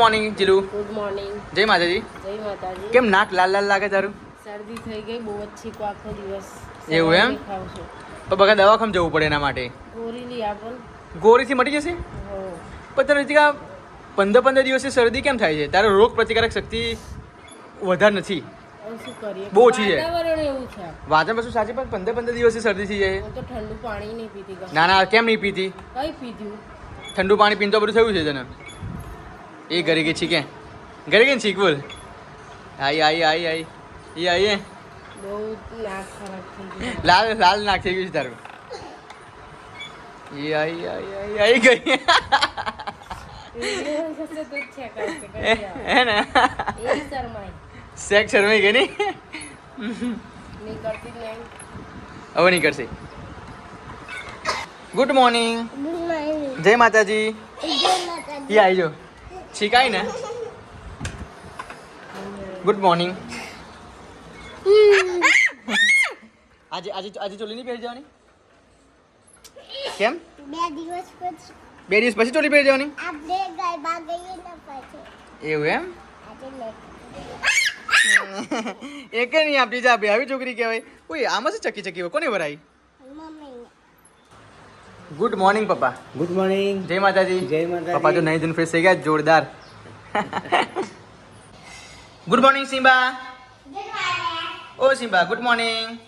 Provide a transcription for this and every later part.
Morning Jilu good morning જય માતાજી. જય માતાજી. કેમ નાક લાલ લાલ લાગે તારું? શરદી થઈ ગઈ બહુ જ છીકો આખો દિવસ. એવું એમ? તો બગા દવાખાને જવું પડે એના માટે. ગોરી લઈ આપો ને. ગોળીથી મટી જશે? પણ રીતિકા પંદર પંદર દિવસે શરદી કેમ થાય છે? તારો રોગ પ્રતિકારક શક્તિ વધારે નથી. બહુ ઓછી છે. વાતાવરણ પાછું સાચી પણ પંદર પંદર દિવસે શરદી થઈ જાય. તો ઠંડુ પાણી નહીં પીતી ના ના કેમ નહીં પીતી? કઈ પીધું. ઠંડુ પાણી પીને તો બધું થયું છે તને. એ ઘરે ગઈ છીકે ઘરે ગઈ ને છીક બોલ આઈ આઈ આઈ આઈ એ આઈ એ બહુ નાક ખરાબ થઈ ગયું લાલ લાલ નાક થઈ ગયું છે તારું એ આઈ આઈ આઈ આઈ ગઈ વીડિયો થશે તો જ check આવશે, હે કરી આવો. હે ને એ શરમાય સેક શરમાઈ ગઈ નહીં નીકળતી જ નહીં હવે નહીં કરશે ગુડ મોર્નિંગ જય માતાજી એ આવી જો શીખાય ને ગુડ મોર્નિંગ આજે આજે આજે ચોલી નહીં પહેરી જવાની કેમ બે દિવસ પછી બે દિવસ પછી ચોલી પહેરી જવાની આપણે ગરબા ગઈએ ને પછી એવું એમ? એક નહીં આપણી જા આવી છોકરી કહેવાય ઓય આમાં શું ચકી ચકી હોય કોને મમ્મી ગુડ મોર્નિંગ પપ્પા ગુડ મોર્નિંગ જય માતાજી જય માતાજી. પપ્પા તો નહીં ફ્રેશ થઈ ગયા જોરદાર ગુડ મોર્નિંગ સિમ્બા ઓ Simba good morning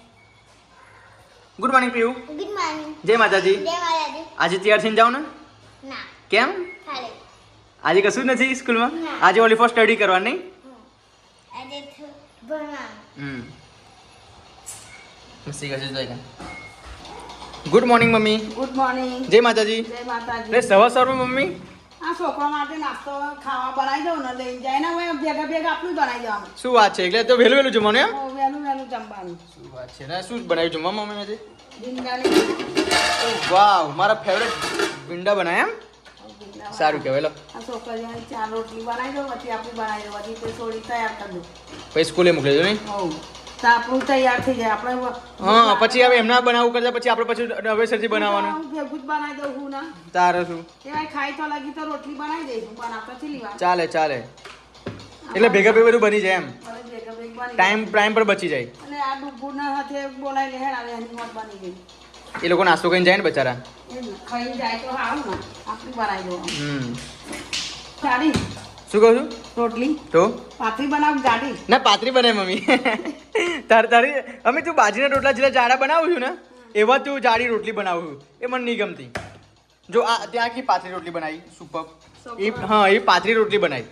good morning Piyu good morning જય માતાજી જય માતાજી આજે તૈયાર થઈને જાઓ ને ના કેમ? ખાલી. આજે કશું જ નથી સ્કૂલમાં? ના. આજે ઓલી ફોર સ્ટડી કરવાની આજે થો- ભણવાનું. હમ. મસ્તી કરશે જોઈ good morning mummy. Good morning જય માતાજી. જય માતાજી. એટલે સવાર સવારમાં મમ્મી? આ છોકરા માટે નાસ્તો ખાવા બનાવી દઉં ને લઈને જાય ને હવે ભેગા ભેગા આપણું બનાવી દેવાનું. શું વાત છે? એટલે તો વહેલું વહેલું જમવાનું એમ? વહેલું વહેલું જમવાનું. શું વાત છે? ને શું બનાવ્યું જમવા મમ્મી આજે? ભીંડાની વાવ મારા ફેવરેટ ભીંડા બનાવ્યા એમ? સારું કહેવાય લો. આ છોકરીઓની ચાર રોટલી બનાવી દઉં પછી આપણું બનાવી દો પછી થોડી તૈયાર કરી દો પછી સ્કૂલે મોકલી દો નહીં? આપણું તૈયાર થઈ જાય. આપણે હા પછી હવે એમના બનાવવું કરતા પછી આપણે પછી નવેસરથી બનાવવાનું. હું ભેગું જ બનાવી દઉં હું ના. તારે શું? કેવાય ખાઈ તો લાગી તો રોટલી બનાવી દઈશું પણ આપણે થી વાર ચાલે ચાલે. એટલે ભેગા ભેગા બધું બની જાય એમ. ટાઈમ ટાઈમ પર બચી જાય. અને આ ડુગુના હાથે બોલાવી લે હેડ આવે એની મોત બની ગઈ. એ લોકો નાસ્તો કરીને જાય ને બચારા? ખાઈ જાય તો સારું ને. આપણું બનાવી દો હમ. જાડી શું કહું છું? રોટલી. તો? પાતરી બનાવ જાડી? ના પાતરી બને મમ્મી. તાર તારી અમે તું બાજરીના રોટલા જેટલા જાડા બનાવું છું ને એવા તું જાડી રોટલી બનાવું છું. એ મને નહીં ગમતી. જો આ ત્યાં આખી પાતળી રોટલી બનાવી. સુપર. એ હા એ પાતરી રોટલી બનાવી.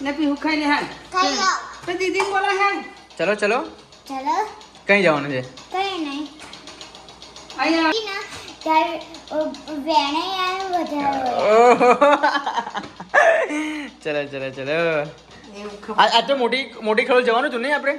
ને પીવું ખાઈ લે. હેડ તો દીદી બોલો હે ચલો ચલો. ચલો. કઈ જવાનું છે? કઈ નહીં. અહીંયા. ના ત્યારે વેણે વધારે. ઓહો. ચલો ચલો ચલો. આ તો મોટી મોટી ખડોલ જવાનું હતું નહીં આપણે?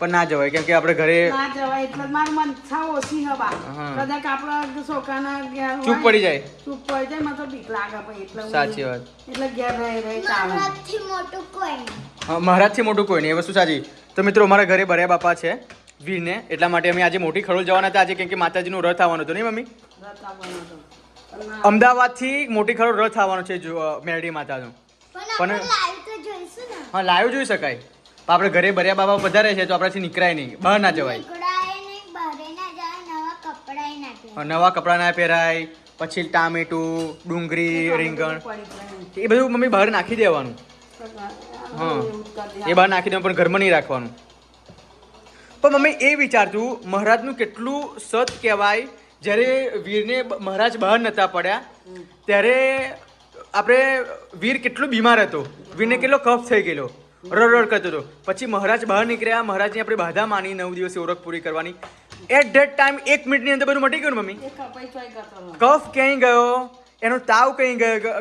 પણ ના જવાય કેમ કે આપણે ઘરે ના જવાય એટલે મારું મન સાવ ઓછી હવા. કદાચ આપણા છોકરાના ચૂપ પડી જાય. ચૂપ પડી જાય મને તો બીક લાગે ભાઈ એટલે સાચી વાત. એટલે ઘેર રહી રહી ચાલે. મારાથી મોટું કોઈ નહીં. હા, મહારાજથી મોટું કોઈ નહીં. એ વસ્તુ સાચી. તો મિત્રો અમારા ઘરે બર્યા બાપા છે વીરને. એટલા માટે અમે આજે મોટી ખડોલ જવાના હતા. આજે કેમ કે માતાજીનું રથ આવવાનું હતું નહીં મમ્મી? રથ આવવાનું હતો. અમદાવાદથી મોટી ખરો રથ આવવાનો છે જો, મેરડી માતાનું. પણ પણ- આપણે લાઈવ તો જોઈશું ને. હા લાઈવ જોઈ શકાય. પણ આપણે ઘરે બર્યા બાપા વધારે છે તો આપણાથી નીકળાય નહીં. બહાર ના જવાય. નીકળાય નહીં બહારે ના જાય નવા કપડાં ના પહેરાય પછી ટામેટું ડુંગળી રીંગણ. એ બધું મમ્મી બહાર નાખી દેવાનું. હા. એ બહાર નાખી દેવાનું પણ ઘરમાં નહીં રાખવાનું. પણ મમ્મી એ વિચારતું મહારાજનું કેટલું સત કહેવાય જ્યારે વીરને મહારાજ બહાર નહોતા પડ્યા ત્યારે આપણે વીર કેટલો બીમાર હતો. વીરને કેટલો કફ થઈ ગયેલો. રડ રડ કરતો હતો. પછી મહારાજ બહાર નીકળ્યા. મહારાજની આપણે બાધા માની નવ દિવસે ઓળખ પૂરી કરવાની. એટ ધેટ ટાઈમ એક મિનિટની અંદર બધું મટી ગયું મમ્મી. કફ ક્યાંય ગયો? એનો તાવ કઈ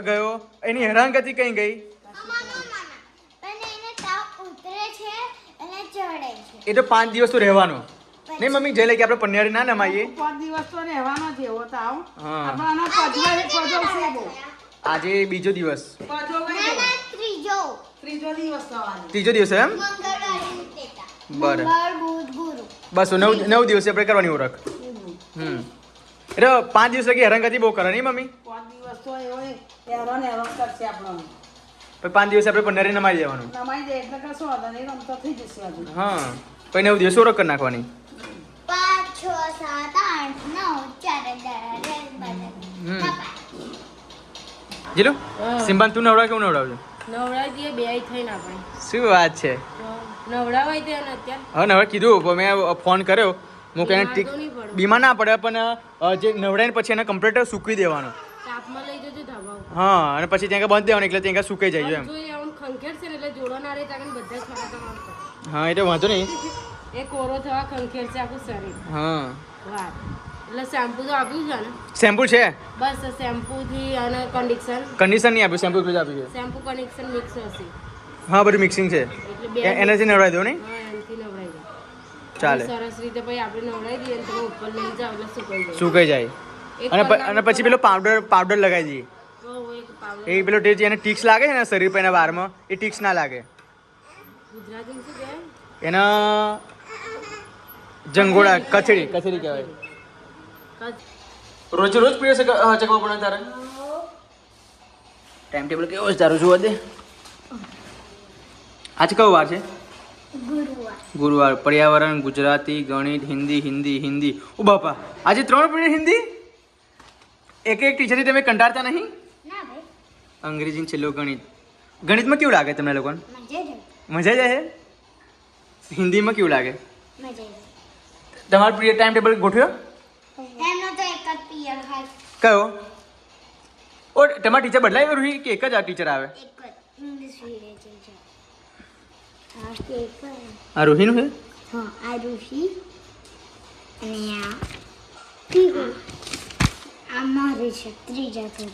ગયો એની હેરાનગતિ કઈ ગઈ? અમાનો માના. પણ એને તાવ ઉતરે છે અને ચડે છે. એ તો પાંચ દિવસ તો રહેવાનો. નહીં મમ્મી જઈ લઈ કે આપણે પન્યારી ના નમાઈએ. પાંચ દિવસ તો રહેવાનો જ એવો પજવશે બહુ. આજે બીજો દિવસ. ત્રીજો. ત્રીજો દિવસ થવાનો. ત્રીજો દિવસ એમ? બરાબર. મંગળ બુધ ગુરુ. બસ નવ નવ દિવસે આપણે કરવાની ઓળખ. હમ. એટલે પાંચ દિવસ લગી હેરાનગતિ બહુ કરે નહીં મમ્મી? પાંચ દિવસ તો એવો હેરાન હેરાન કરશે આપણો. પછી પાંચ દિવસ આપણે પંદરે નમાઈ દેવાનું. નમાઈ દે એટલે કશું વાંધો નહીં રમતો થઈ જશે હા. પછી નવ દિવસ ઓળખ કરી નાખવાની. છ સાત આઠ નવ ચાર જીલું. સિમ્બાન તું નવડાવ કેવું નવડાવજો નવડાવી બે થઈને આપણે. શું વાત છે? નવડાવાય અત્યારે. નવડે કીધું પણ મેં ફોન કર્યો. હું કે બીમાર ટીક તો ના પડે પણ જે નવડાઈને પછી એને કમ્પ્લીટ સૂકવી દેવાનો. તાપમાં લઈ જજો ધાબા હા અને પછી ત્યાં બંધ દેવાનું એટલે ત્યાં સુકાઈ જાય એમ. ખંખેર છે એટલે જોડો ના રહે ત્યાં બધા જ ખરા તમારા પર. હા એટલે વાંધો નહીં. એ કોરો થવા ખંખેર છે આખું શરીર. હા. વાત એટલે શેમ્પુ તો આપ્યું છે ને? શેમ્પુ છે? બસ શેમ્પુ થી અને કન્ડિશન કન્ડિશન નહીં આપ્યું શેમ્પુ જ આપ્યું છે. શેમ્પુ કન્ડિશન મિક્સ હશે. હા બધું મિક્સિંગ છે. એનર્જી નવડાવી દો નહીં? હા એનાથી નવડાવી દે. ચાલે. સરસ રીતે પછી આપણે નવડાવી દઈએ તમે ઉપર લઈ જાઓ એટલે સુકાઈ જાય. સુકાઈ જાય. અને અને પછી પેલો પાવડર પાવડર લગાવી દઈએ. એ પેલો જે એને ટીક્સ લાગે છે ને શરીર પર એના વારમાં? એ ટીક્સ ના લાગે. એના જંગોળા કચડી. કચડી કહેવાય. રોજ રોજ પીએ છે ચકવા પડે તારે? ટાઈમ ટેબલ કેવો છે તારું જોવા દે. આજ કયો વાર છે? ગુરુવાર. ગુરુવાર. પર્યાવરણ ગુજરાતી ગણિત હિન્દી હિન્દી હિન્દી. ઓ બાપા આજે ત્રણ પીરિયડ હિન્દી? એક એક ટીચરથી તમે કંટાળતા નહીં? ના ભાઈ. અંગ્રેજી છેલ્લો ગણિત. ગણિતમાં કેવું લાગે તમને લોકોને? મજા જ મજા હિન્દીમાં કેવું લાગે? મજા તમારો પ્રિય ટાઈમ ટેબલ ગોઠવ્યો? એમનો તો એક જ પિયર હોય. કયો? ઓ તમારા ટીચર બદલાઈ ગયું કે એક જ આ ટીચર આવે? એક જ. ઇંગ્લિશ વીડિયો છે. હા કે એક આ રોહિનું છે? હા આ ઋષિ અને આ પીગુ આ મારું છે ત્રીજા ઘર.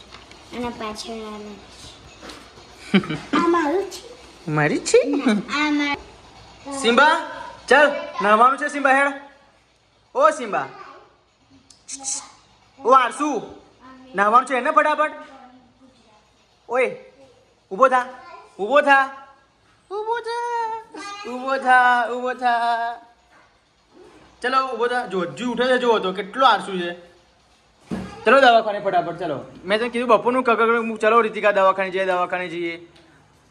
અને પાછળ આ મારું છે. મારી છે? આ સિમ્બા ચાલ નવાનું છે સિમ્બા હેડ. ઓ સિમ્બા. ઓ આરસુ. નાહવાનું છે એને ફટાફટ. ઓય ઊભો થા ઊભો થા. ઊભો થા. ઊભો થા ઊભો થા. ચલો ઊભો થા. જો હજુ ઉઠે છે જુઓ તો કેટલો આરસુ છે. ચલો દવાખાને ફટાફટ ચલો. મેં તને કીધું બપોરનું કકડ ચલો રીતિકા દવાખાને જઈએ દવાખાને જઈએ.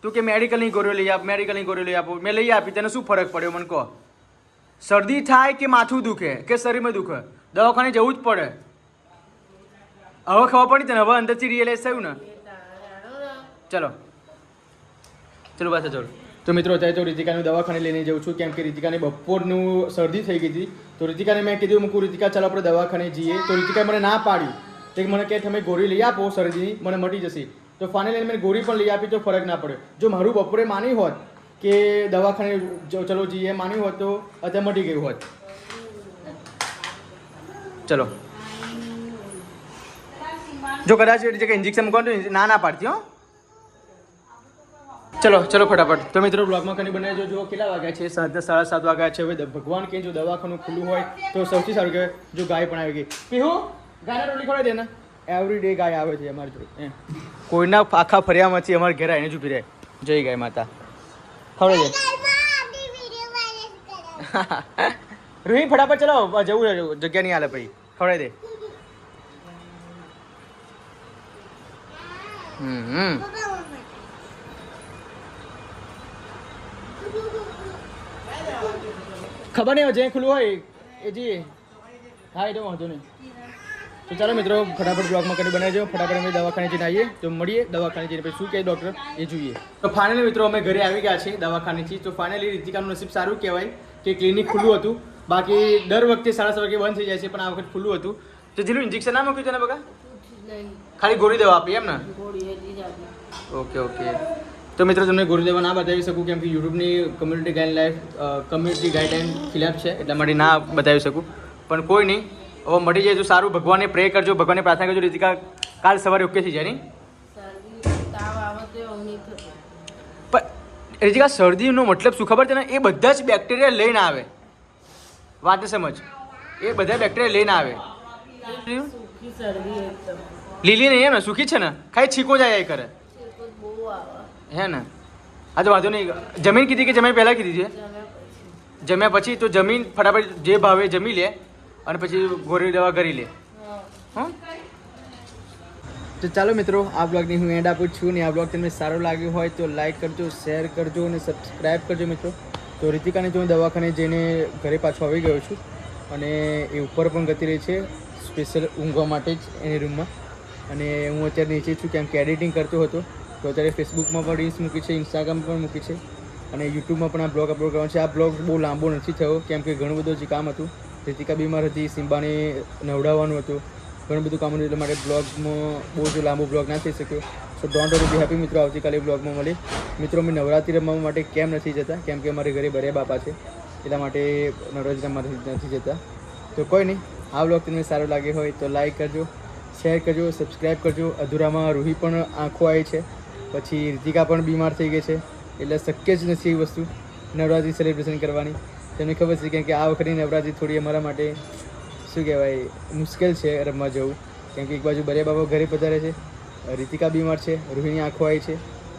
તું કે મેડિકલની ગોળીઓ લઈ આપ મેડિકલની ગોળીઓ લઈ આપો. મેં લઈ આપી તને શું ફરક પડ્યો મને કહો. શરદી થાય કે માથું દુખે, કે શરીરમાં દુખે, દવાખાને જવું જ પડે. હવે ખબર પડી તને, હવે અંદરથી રિયલાઇઝ થયું ને? ચલો. ચલો બસ ચલો. તો મિત્રો, અત્યારે તો રીતિકાને દવાખાને લઈને જઉં છું, કેમ કે રીતિકાને બપોરનું શરદી થઈ ગઈ હતી. તો રીતિકાને મેં કીધું, મૂકું રીતિકા, ચાલો આપણે દવાખાને જઈએ. તો રીતિકાએ મને ના પાડ્યું. તે મને કહે, તમે ગોળી લઈ આપો શરદીની, મને મટી જશે. તો ફાઇનલી મેં ગોળી પણ લઈ આપી, તો ફરક ના પડ્યો જો મારું બપોરે માની હોત કે દવાખાને ચલો જઈએ માન્યું હોત તો અત્યારે મટી ગયું હોત. ચલો. જો કદાચ જે ઇન્જેક્શન મૂકવાનું ના ના પાડતી હો. ચલો ચલો ફટાફટ. તો મિત્રો બ્લોગમાં કની બનાવી જો કેટલા વાગ્યા છે? સાત સાડા સાત વાગ્યા છે. હવે ભગવાન કે જો દવાખાનું ખુલ્લું હોય તો સૌથી સારું કહેવાય, જો ગાય પણ આવી ગઈ. પીહુ, ગાયના રોટલી ખવડાવી દે એવરી ડે ગાય આવે છે અમારી જોડે. કોઈના આખા ફર્યામાંથી અમારા ઘરે આવીને જ ઊભી રહે. જય ગાય માતા. ખવડાવી દે. રૂહી ફટાફટ ચલો જવું છે જગ્યા નહીં હાલે પછી. ખવડાવી દે. હમ હમ. ખબર નહીં જે ખુલ્લું હોય એ જી. હા એ તો વાંધો નહીં. તો ચાલો મિત્રો ફટાફટ બ્લોગમાં કરી બનાવજો. ફટાફટ અમે દવાખાને જઈને આવીએ. તો મળીએ દવાખાને જઈને પછી શું કહે ડૉક્ટર એ જોઈએ. તો ફાઇનલી મિત્રો અમે ઘરે આવી ગયા છીએ દવાખાનેથી તો ફાઇનલી રીતિકાનું નસીબ સારું કહેવાય કે ક્લિનિક ખુલ્લું હતું. બાકી દર વખતે સાડા સાત વાગે બંધ થઈ જાય છે પણ આ વખત ખુલ્લું હતું. તો જેનું ઇન્જેક્શન ના મૂક્યું તને બગા ખાલી ગોળી દવા આપી એમ ને? ગોળી ઓકે ઓકે. તો મિત્રો તમને ગુરુદેવા ના બતાવી શકું કેમ કે યુટ્યુબની કમ્યુનિટી ગાઈડલાઇન કમ્યુનિટી ગાઈડલાઈન ખિલાફ છે એટલા માટે ના બતાવી શકું. પણ કોઈ નહીં. હવે મળી જાય તો સારું, ભગવાનને પ્રે કરજો, ભગવાનને પ્રાર્થના કરજો. રીતિકા, કાલ સવારે ઓકે થઈ જાય નહીં? પણ રીતિકા, શરદીનો મતલબ શું ખબર છે ને એ બધા જ બેક્ટેરિયા લઈને આવે. વાત સમજ. એ બધા બેક્ટેરિયા લઈને આવે. લીલી નહીં, એમ ને? સુખી છે ને? ખાલી છીકો જાય એ કરે. હે ને? હા તો વાંધો નહીં. જમીન કીધી કે જમીન પહેલાં કીધી છે? જમ્યા પછી? તો જમીન ફટાફટ જે ભાવે જમી લે. અને પછી ગોળી દવા કરી લે. હં. તો ચાલો મિત્રો આ બ્લોગની હું એન્ડ આપું છું ને આ બ્લોગ તમને સારો લાગ્યો હોય તો લાઈક કરજો શેર કરજો અને સબસ્ક્રાઈબ કરજો મિત્રો. તો રીતિકાને જો હું દવાખાને જઈને ઘરે પાછો આવી ગયો છું અને એ ઉપર પણ ગતી રહી છે સ્પેશિયલ ઊંઘવા માટે જ એની રૂમમાં અને હું અત્યારે નીચે છું કેમ કે એડિટિંગ કરતો હતો તો અત્યારે ફેસબુકમાં પણ રીલ્સ મૂકી છે ઇન્સ્ટાગ્રામ પણ મૂકી છે અને યુટ્યુબમાં પણ આ બ્લોગ અપલોડ કરવાનો છે. આ બ્લોગ બહુ લાંબો નથી થયો કેમ કે ઘણું બધું જે કામ હતું. રીતિકા બીમાર હતી સિમ્બાને નવડાવવાનું હતું, ઘણું બધું કામ એટલા માટે બ્લોગમાં બહુ જ લાંબો બ્લોગ ના થઈ શક્યો. સો ડોન્ટ વરી બી હેપી મિત્રો આવતીકાલે બ્લોગમાં મળી. મિત્રો, અમે નવરાત્રિ રમવા માટે કેમ નથી જતા? કેમ કે અમારે ઘરે બરે બાપા છે, એટલા માટે નવરાત્રિ રમવા નથી જતા. તો કોઈ નહીં, આ બ્લોગ તમને સારો લાગ્યો હોય તો લાઈક કરજો શેર કરજો સબસ્ક્રાઈબ કરજો. અધૂરામાં રૂહી પણ આંખો આવી છે, પછી રીતિકા પણ બીમાર થઈ ગઈ છે, એટલે શક્ય જ નથી એ વસ્તુ, નવરાત્રિ સેલિબ્રેશન કરવાની. તમને ખબર છે કેમ કે આ વખતની નવરાત્રી થોડી અમારા માટે, શું કહેવાય, મુશ્કેલ છે રમવા જવું. કેમ કે એક બાજુ બરે બાબા ઘરે પધારે છે, રીતિકા બીમાર છે, રોહિણી આંખો આવી છે.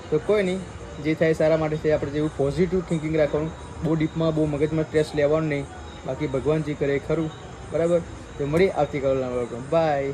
તો કોઈ નહીં, જે થાય સારા માટે છે આપણે જેવું પોઝિટિવ થિંકિંગ રાખવાનું. બહુ ડીપમાં બહુ મગજમાં સ્ટ્રેસ લેવાનું નહીં. બાકી ભગવાન જે કરે ખરું. બરાબર? તો મળી આવતીકાલના બાય